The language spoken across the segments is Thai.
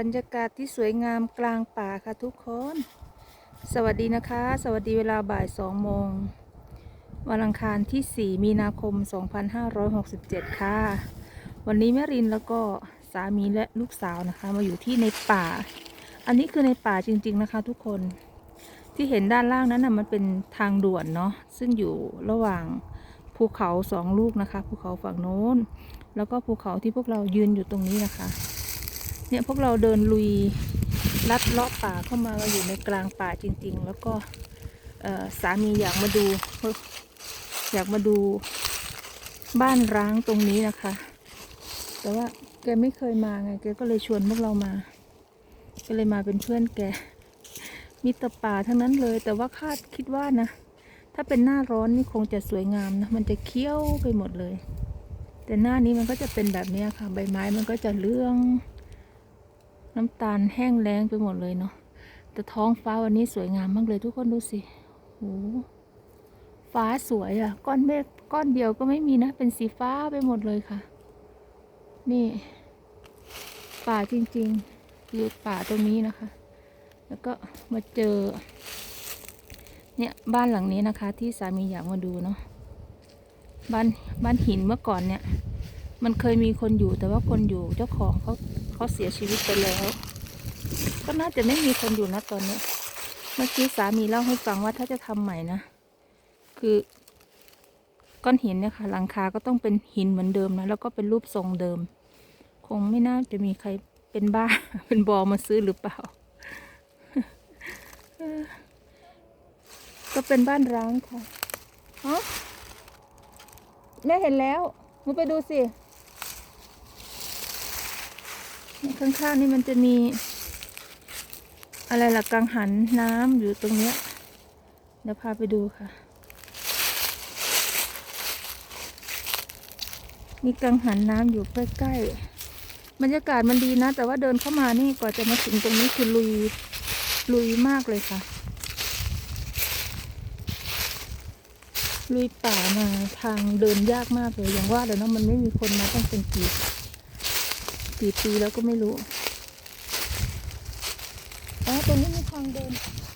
บรรยากาศที่สวยงามกลางป่าค่ะทุกคน สวัสดีนะคะ สวัสดีเวลาบ่ายสองโมงวันอังคารที่ 4 มีนาคม 2567 ค่ะ วันนี้แม่รินแล้วก็สามีและลูกสาวนะคะ มาอยู่ที่ในป่า อันนี้คือในป่าจริง ๆนะคะ ทุกคนที่เห็นด้านล่างนั้นนะมันเป็นทางด่วนเนาะซึ่งอยู่ระหว่างภูเขาสองลูกนะคะ ภูเขาฝั่งโน้น แล้วก็ภูเขาที่พวกเรายืนอยู่ตรงนี้นะคะ เนี่ยพวกเราเดินลุยลัดเลาะป่าเข้ามาเราอยู่ในกลางป่าจริง ๆ แล้วก็สามีอยากมาดู อยากมาดูบ้านร้างตรงนี้นะคะ แต่ว่าแกไม่เคยมาไงแกก็เลยชวนพวกเรามา ก็เลยมาเป็นเพื่อนแก มีแต่ป่าทั้งนั้นเลย แต่ว่าคาดคิดว่านะ ถ้าเป็นหน้าร้อนนี่คงจะสวยงามนะ มันจะเคี้ยวไปหมดเลย แต่หน้านี้มันก็จะเป็นแบบนี้ค่ะ ใบไม้มันก็จะเลื่อง น้ำตาลแห้งแล้งไปหมดเลยเนาะแต่ท้องฟ้าวันนี้สวยงามมากเลยทุกคนดูสิโอ้ฟ้าสวยอะ่ะ ก้อนเมฆก้อนเดียวก็ไม่มีนะ เป็นสีฟ้าไปหมดเลยค่ะ นี่ ป่าจริงๆอยู่ป่าตรงนี้นะคะ แล้วก็มาเจอ เนี่ยบ้านหลังนี้นะคะ ที่สามีอยากมาดูเนาะบ้านบ้านหินเมื่อก่อนเนี่ย มันเคยมีคนอยู่แต่ว่าคนอยู่เจ้าของเขา เขาเสียชีวิตไปแล้ว ก็น่าจะไม่มีคนอยู่นะตอนนี้ เมื่อกี้สามีเล่าให้ฟังว่าถ้าจะทำใหม่นะ คือ ก้อนหินเนี่ยค่ะ หลังคาก็ต้องเป็นหินเหมือนเดิมนะ แล้วก็เป็นรูปทรงเดิม คงไม่น่าจะมีใครเป็นบ้า เป็นบอมาซื้อหรือเปล่า ก็เป็นบ้านร้างค่ะฮะแม่เห็นแล้วมึงไปดูสินี่ ข้างๆนี่มันจะมี อะไรล่ะกังหันน้ำอยู่ตรงเนี้ยเดี๋ยวพาไปดูค่ะ มีกังหันน้ำอยู่ใกล้ๆบรรยากาศมันดีนะ แต่ว่าเดินเข้ามานี่กว่าจะมาถึงตรงนี้คือลุยลุยมากเลยค่ะ ลุยป่ามาทางเดินยากมากเลยอย่างว่าเลยเนาะมันไม่มีคนมาตั้งเป็นกี่ กี่ปีแล้วก็ไม่รู้อ๋อตรงนี้มีทางเดิน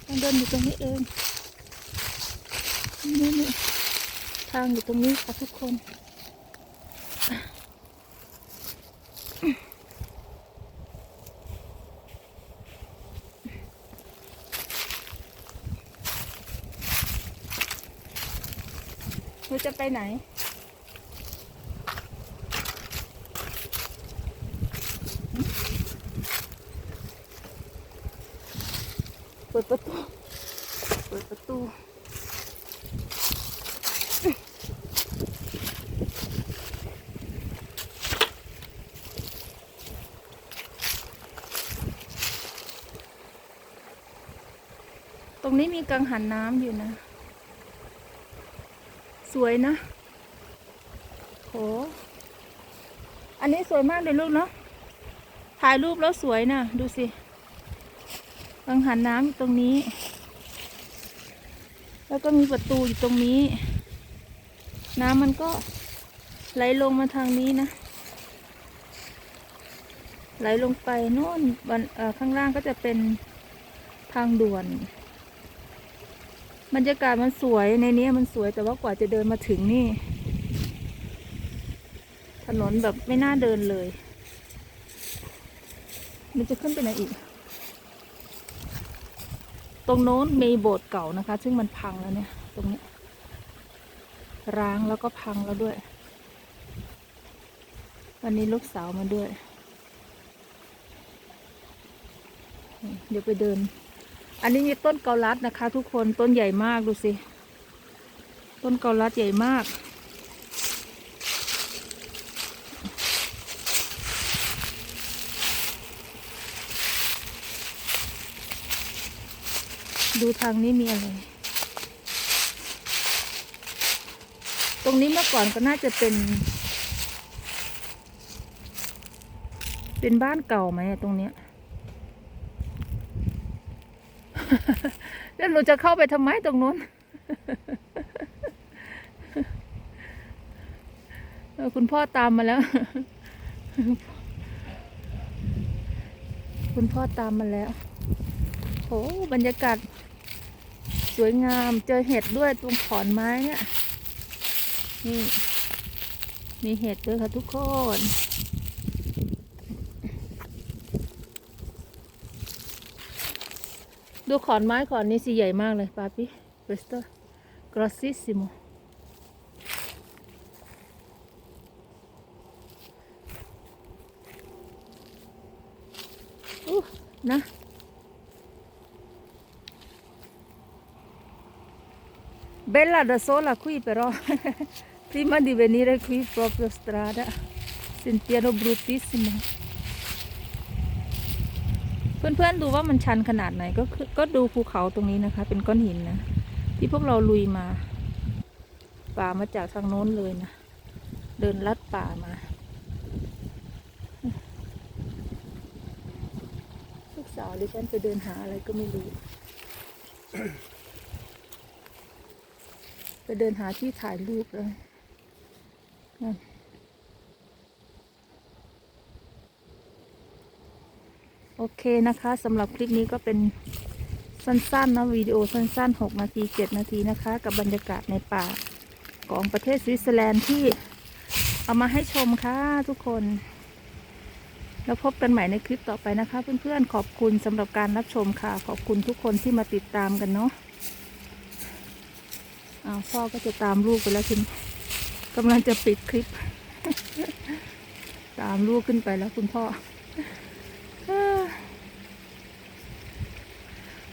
ทางเดินอยู่ตรงนี้เองนี่นี่ทางอยู่ตรงนี้ค่ะทุกคนหนูจะไปไหน ปิดประตู เปิดประตูตรงนี้มีกังหันน้ำอยู่นะ สวยนะโหอันนี้สวยมากเลยลูกเนาะถ่ายรูปแล้วสวยนะ ดูสิ กังหันน้ำอยู่ตรงนี้ แล้วก็มีประตูอยู่ตรงนี้ น้ำมันก็ไหลลงมาทางนี้นะ ไหลลงไปโน่นบนข้างล่างก็จะเป็นทางด่วนบรรยากาศมันสวยในนี้มันสวยแต่ว่ากว่าจะเดินมาถึงนี่ ถนนแบบไม่น่าเดินเลย มันจะขึ้นไปไหนอีก ตรงโน้นมีโบสถ์เก่านะคะ ซึ่งมันพังแล้วเนี่ย ตรงนี้ ร้างแล้วก็พังแล้วด้วย วันนี้ลูกสาวมาด้วย เดี๋ยวไปเดิน อันนี้มีต้นเกาลัดนะคะ ทุกคนต้นใหญ่มากดูสิ ต้นเกาลัดใหญ่มาก ดูทางนี้มีอะไร ตรงนี้เมื่อก่อนก็น่าจะเป็น เป็นบ้านเก่าไหมตรงเนี้ยแล้วหนูจะเข้าไปทำไมตรงนู้นคุณพ่อตามมาแล้ว คุณพ่อตามมาแล้ว โหบรรยากาศ สวยงามเจอเห็ดด้วยตรงขอนไม้เนี่ยนี่มีเห็ดด้วยค่ะทุกคนดูขอนไม้ขอนนี้สิใหญ่มากเลยปาปิเ e สเตอร์ grossissimo อู้นะ Bella da sola qui però prima di venire qui proprio strada sentiero bruttissimo เพื่อนๆดูว่ามันชันขนาดไหนก็ก็ดูภูเขาตรงนี้นะคะ เป็นก้อนหินนะ ที่พวกเราลุยมา ป่ามาจากทางโน้นเลยนะ เดินลัดป่ามา ลูกสาวดิฉันไปเดินหาอะไรก็ไม่รู้ ไปเดินหาที่ถ่ายรูปเลยโอเคนะคะสำหรับคลิปนี้ก็เป็นสั้นๆนะวิดีโอสั้นๆ 6 นาที 7 นาทีนะคะ กับบรรยากาศในป่าของประเทศสวิตเซอร์แลนด์ที่เอามาให้ชมค่ะทุกคน แล้วพบกันใหม่ในคลิปต่อไปนะคะ เพื่อนๆขอบคุณสำหรับการรับชมค่ะ ขอบคุณทุกคนที่มาติดตามกันเนาะ อ้าวพ่อก็จะตามลูกไปแล้วคุณกำลังจะปิดคลิป ตามลูกขึ้นไปแล้วคุณพ่อเอ้อ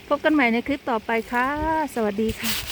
พบกันใหม่ในคลิปต่อไปค่ะ สวัสดีค่ะ